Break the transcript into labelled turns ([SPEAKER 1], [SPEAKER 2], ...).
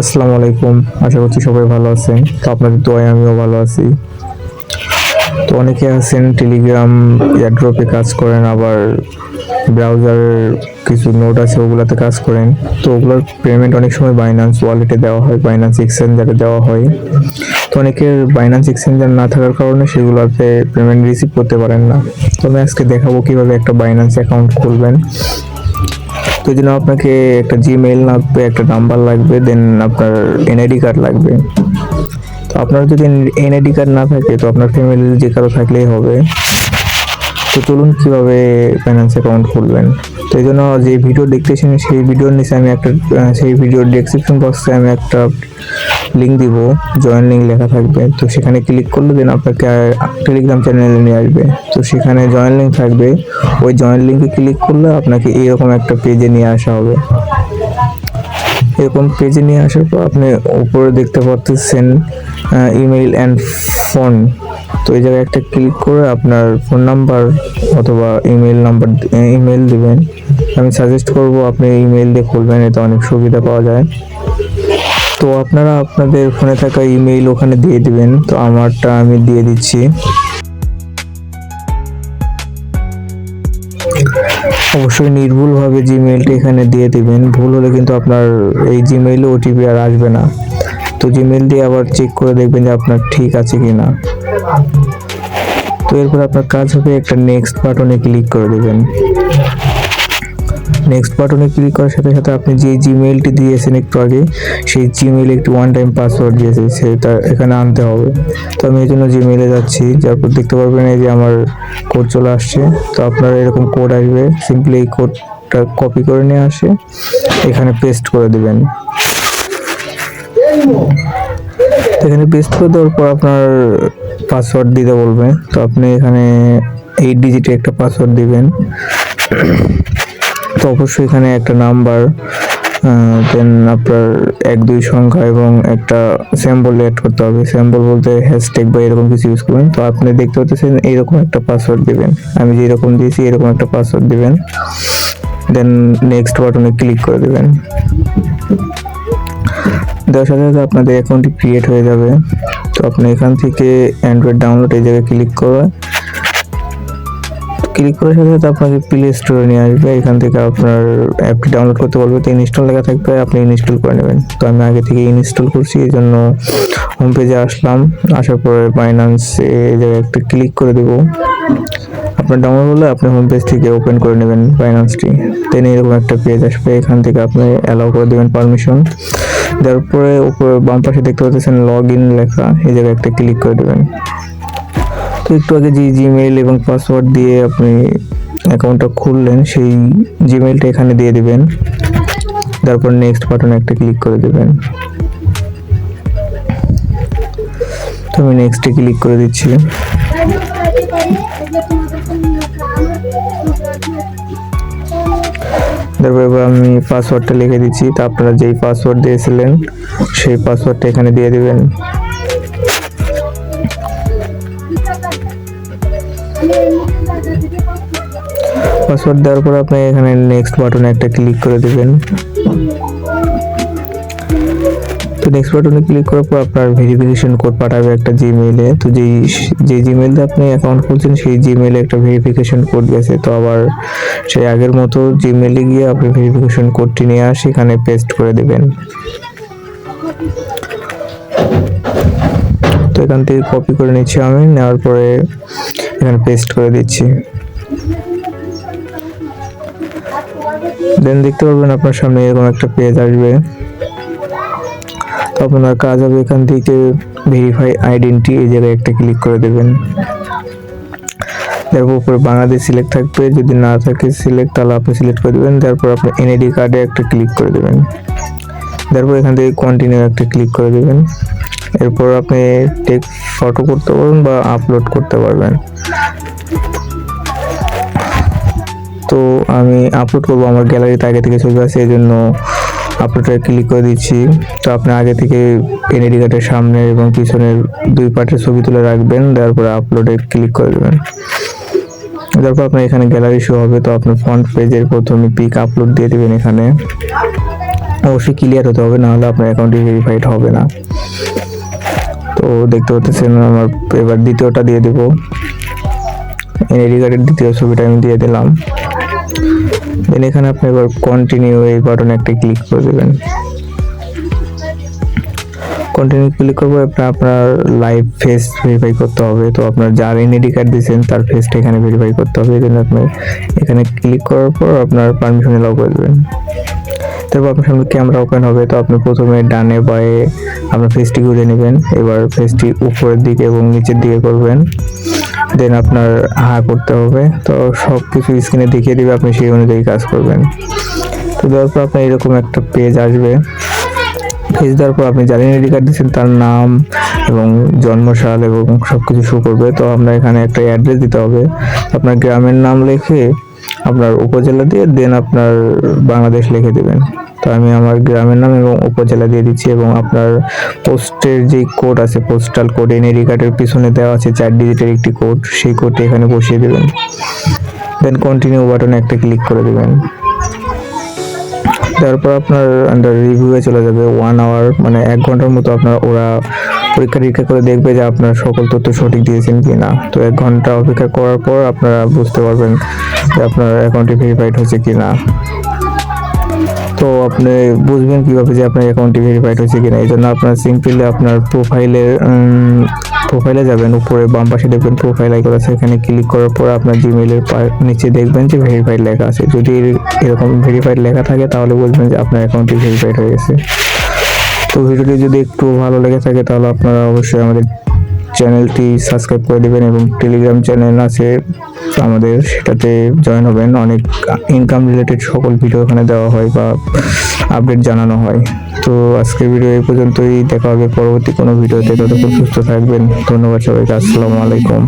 [SPEAKER 1] আসসালামু আলাইকুম। আশা করছি সবাই ভালো আছেন। তো আপনাদের দোয়ায় আমিও ভালো আছি। তো অনেকে আছেন টেলিগ্রাম এয়ারড্রপে কাজ করেন, আবার ব্রাউজারের কিছু নোট আছে, ওগুলাতে কাজ করেন। তো ওগুলোর পেমেন্ট অনেক সময় বাইন্যান্স ওয়ালেটে দেওয়া হয় বাইন্যান্স এক্সচেঞ্জারে দেওয়া হয়। তো অনেকের বাইন্যান্স এক্সচেঞ্জার না থাকার কারণে সেগুলোতে পেমেন্ট রিসিভ করতে পারেন না। তো আমি আজকে দেখাবো কীভাবে একটা বাইন্যান্স অ্যাকাউন্ট খুলবেন। তো এই জন্য আপনাকে একটা জিমেইল লাগবে, একটা নাম্বার লাগবে দেন আপনার এনআইডি কার্ড লাগবে। তো আপনার যদি এনআইডি কার্ড না থাকে, তো আপনার ফ্যামিলির যে কারও থাকলেই হবে। তো চলুন কীভাবে ফাইন্যান্স অ্যাকাউন্ট খুলবেন। তো এই জন্য যে ভিডিও দেখতেছেন, সেই ভিডিওর নিচে আমি একটা সেই ভিডিওর ডেসক্রিপশন বক্সে আমি একটা লিঙ্ক দিব জয়েন লিঙ্ক লেখা থাকবে। তো সেখানে ক্লিক করলে দেন আপনাকে টেলিগ্রাম চ্যানেলে নিয়ে আসবে। তো সেখানে জয়েন লিঙ্ক থাকবে। ওই জয়েন লিঙ্কে ক্লিক করলে আপনাকে এইরকম একটা পেজে নিয়ে আসা হবে। এরকম পেজে নিয়ে আসার পর আপনি উপরে দেখতে পাচ্ছেন ইমেইল অ্যান্ড ফোন তো এই জায়গায় একটা ক্লিক করে আপনার ফোন নাম্বার অথবা ইমেল নাম্বার ইমেল দিবেন। আমি সাজেস্ট করব আপনি ইমেল দিয়ে খুলবেন, এতে অনেক সুবিধা পাওয়া যায়। তো আপনারা আপনাদের ফোনে থাকা ইমেইল ওখানে দিয়ে দিবেন। তো আমারটা আমি দিয়ে দিচ্ছি। অবশ্যই নির্ভুলভাবে জিমেইলটা এখানে দিয়ে দিবেন। ভুল হলে কিন্তু আপনার এই জিমেইলে ওটিপি আর আসবে না। তো জিমেইল দিয়ে আবার চেক করে দেখবেন যে আপনার ঠিক আছে কি না তো এরপর আপনার কাজ হবে একটা নেক্সট বাটনে ক্লিক করে দেবেন। নেক্সট বাটনে ক্লিক করার সাথে সাথে আপনি যে জিমেইলটি দিয়েছেন একটু আগে, সেই জিমেইলে একটি ওয়ান টাইম পাসওয়ার্ড দিয়েছে, সেটা এখানে আনতে হবে। তো আমি এই জন্য জিমেইলে যাচ্ছি যারপর দেখতে পারবেন এই যে আমার কোড চলে আসছে। তো আপনার এরকম কোড আসবে সিম্পলি এই কোডটা কপি করে নিয়ে আসে, এখানে পেস্ট করে দিবেন। এখানে পেস্ট করে দেওয়ার পর আপনার পাসওয়ার্ড দিতে বলবে তো আপনি এখানে এইট ডিজিটে একটা পাসওয়ার্ড দিবেন। তো অবশ্যই এখানে একটা নাম্বার দেন আপনার এক, দুই সংখ্যা এবং একটা স্যাম্বল অ্যাড করতে হবে। স্যাম্বল বলতে হ্যাশট্যাগ বা এরকম কিছু ইউজ করবেন। তো আপনি দেখতে পাচ্ছেন এইরকম একটা পাসওয়ার্ড দিবেন। আমি যেরকম দিয়েছি এরকম একটা পাসওয়ার্ড দিবেন। দেন নেক্সট বাটনে ক্লিক করে দেবেন। দেওয়ার সাথে সাথে আপনাদের অ্যাকাউন্টটি ক্রিয়েট হয়ে যাবে। তো আপনি এখান থেকে অ্যান্ড্রয়েড ডাউনলোড এই জায়গায় ক্লিক করে ক্লিক করার সাথে সাথে আপনাকে প্লে স্টোরে নিয়ে আসবে। এখান থেকে আপনার অ্যাপটি ডাউনলোড করতে বলবে। তো ইনস্টল লেখা থাকবে, আপনি ইনস্টল করে নেবেন। তো আমি আগে থেকে ইনস্টল করছি, এই জন্য হোম পেজে আসলাম। আসার পরে বাইন্যান্সে এই জায়গায় একটা ক্লিক করে দেবো। আপনার ডাউনলোড হলে আপনি হোম পেজ থেকে ওপেন করে নেবেন বাইন্যান্সটি দেন এরকম একটা পেজ আসবে, এখান থেকে আপনি অ্যালাউ করে দেবেন পারমিশন দেওয়ার পরে উপরে বাম পাশে দেখতে পাচ্ছেন লগ ইন লেখা, এই জায়গায় একটা ক্লিক করে দেবেন। তো একটু আগে যে জিমেইল এবং পাসওয়ার্ড দিয়ে আপনি অ্যাকাউন্টটা খুললেন, সেই জিমেইলটা এখানে দিয়ে দেবেন। তারপর নেক্সট বাটনে একটা ক্লিক করে দেবেন। তো আমি নেক্সটে ক্লিক করে দিচ্ছি। তারপর এবার আমি পাসওয়ার্ডটা লিখে দিচ্ছি। তা আপনারা যেই পাসওয়ার্ড দিয়েছিলেন, সেই পাসওয়ার্ডটা এখানে দিয়ে দেবেন। পাসওয়ার্ড দেওয়ার পর আপনি এখানে নেক্সট বাটনে একটা ক্লিক করে দেবেন। নেক্সট বাটনে ক্লিক করার পর আপনার ভেরিফিকেশন কোড পাঠাবে একটা জিমেইলে তো যেই যে জিমেইল দিয়ে আপনি অ্যাকাউন্ট খুলছেন, সেই জিমেইলে একটা ভেরিফিকেশন কোড গেছে। তো আবার সেই আগের মতো জিমেইলে গিয়ে আপনি ভেরিফিকেশন কোডটি নিয়ে আসে এখানে পেস্ট করে দেবেন। তো এখান থেকে কপি করে নিচ্ছি আমি, নেওয়ার পরে এখানে পেস্ট করে দিচ্ছি। দেন দেখতে পারবেন আপনার সামনে এরকম একটা পেজ আসবে। আপনার কাজ হবে এখান থেকে ভেরিফাই আইডেন্টি এই জায়গায় একটা ক্লিক করে দেবেন। তারপর উপরে বাংলাদেশ সিলেক্ট থাকবে, যদি না থাকে সিলেক্ট তাহলে আপনি সিলেক্ট করে দেবেন, তারপর আপনি এনআইডি কার্ডে একটা ক্লিক করে দেবেন। তারপর এখান থেকে কন্টিনিউ একটা ক্লিক করে দেবেন। এরপর আপনি টেক ফটো করতে পারবেন বা আপলোড করতে পারবেন। তো আমি আপলোড করব, আমার গ্যালারিতে আগে থেকে ছবি আছে এই জন্য আপলোডে ক্লিক করে দিচ্ছি। তো আপনি আগে থেকে এনআইডি কার্ডের সামনে এবং পিছনের দুই পার্টের ছবি তুলে রাখবেন, দেওয়ার পরে আপলোডে ক্লিক করে দেবেন। তারপর আপনার এখানে গ্যালারি শো হবে, তো আপনার ফ্রন্ট পেজের প্রথমে পিক আপলোড দিয়ে দেবেন এখানে। অবশ্যই ক্লিয়ার হতে হবে নাহলে আপনার অ্যাকাউন্টটি ভেরিফাইড হবে না। তো দেখতে পাচ্ছেন আমার এবার দ্বিতীয়টা দিয়ে দেব। এনআইডি কার্ডের দ্বিতীয় ছবিটা আমি দিয়ে দিলাম। দেন এখানে আপনি এবার কন্টিনিউ এই বাটনে একটা ক্লিক করে দেবেন। কন্টিনিউ ক্লিক করব আপনার আপনার লাইভ ফেস ভেরিফাই করতে হবে। তো আপনার যার এনআইডি কার্ড দিয়েছেন, তার ফেসটা এখানে ভেরিফাই করতে হবে। এই আপনি এখানে ক্লিক করার পর আপনার পারমিশন এলাও করে দেবেন তারপর আপনার সামনে ক্যামেরা ওপেন হবে। তো আপনি প্রথমে ডানে, বায়ে আপনার ফেসটি ঘুরে নেবেন। এবার ফেসটি উপরের দিকে এবং নিচের দিকে করবেন। দেন আপনার হা করতে হবে। তো সব কিছু স্ক্রিনে দেখিয়ে দিবে, আপনি সেই অনুযায়ী কাজ করবেন। তো দেওয়ার পর আপনার এরকম একটা পেজ আসবে। পেজ দেওয়ার পর আপনি যার আইডি কার্ড দিচ্ছেন, তার নাম এবং জন্মসাল এবং সব কিছু শো করবে। তো আপনার এখানে একটা অ্যাড্রেস দিতে হবে। আপনার গ্রামের নাম লিখে আপনার উপজেলা দিয়ে দেন আপনার বাংলাদেশ লিখে দেবেন। তো আমি আমার গ্রামের নাম এবং উপজেলা দিয়ে দিচ্ছি এবং আপনার পোস্টের যে কোড আছে পোস্টাল কোড এনআইডি কার্ডের পিছনে দেওয়া আছে চার ডিজিটের একটি কোড সেই কোডটি এখানে বসিয়ে দেবেন। দেন কন্টিনিউ বাটনে একটা ক্লিক করে দেবেন। তারপর আপনার আন্ডার রিভিউয়ে চলে যাবে। ওয়ান আওয়ার মানে এক ঘণ্টার মতো আপনার ওরা পরীক্ষা নিরীক্ষা করে দেখবে যে আপনার সকল তথ্য সঠিক দিয়েছেন কি না তো এক ঘণ্টা অপেক্ষা করার পর আপনারা বুঝতে পারবেন যে আপনার অ্যাকাউন্টটি ভেরিফাইড হয়েছে কি না তো আপনি বুঝবেন কীভাবে যে আপনার অ্যাকাউন্টটি ভেরিফাইড হয়েছে কিনা। এই জন্য আপনার সিম্পলি আপনার প্রোফাইলের প্রোফাইলে যাবেন, উপরে বাম পাশে দেখবেন প্রোফাইল আইকন আছে। এখানে ক্লিক করার পর আপনার জিমেলের নিচে দেখবেন যে ভেরিফাইড লেখা আছে। যদি এরকম ভেরিফাইড লেখা থাকে, তাহলে বুঝবেন যে আপনার অ্যাকাউন্টটি ভেরিফাইড হয়ে গেছে। তো ভিডিওটি যদি একটু ভালো লেগে থাকে, তাহলে আপনারা অবশ্যই আমাদের চ্যানেলটি সাবস্ক্রাইব করে দেবেন এবং টেলিগ্রাম চ্যানেল আছে আমাদের সেটাতে জয়েন হবেন। অনেক ইনকাম রিলেটেড সকল ভিডিও ওখানে দেওয়া হয় বা আপডেট জানানো হয়। তো আজকের ভিডিও এই পর্যন্তই। দেখা হবে পরবর্তী কোনো ভিডিওতে ততক্ষণ সুস্থ থাকবেন। ধন্যবাদ সবাইকে। আসসালামু আলাইকুম।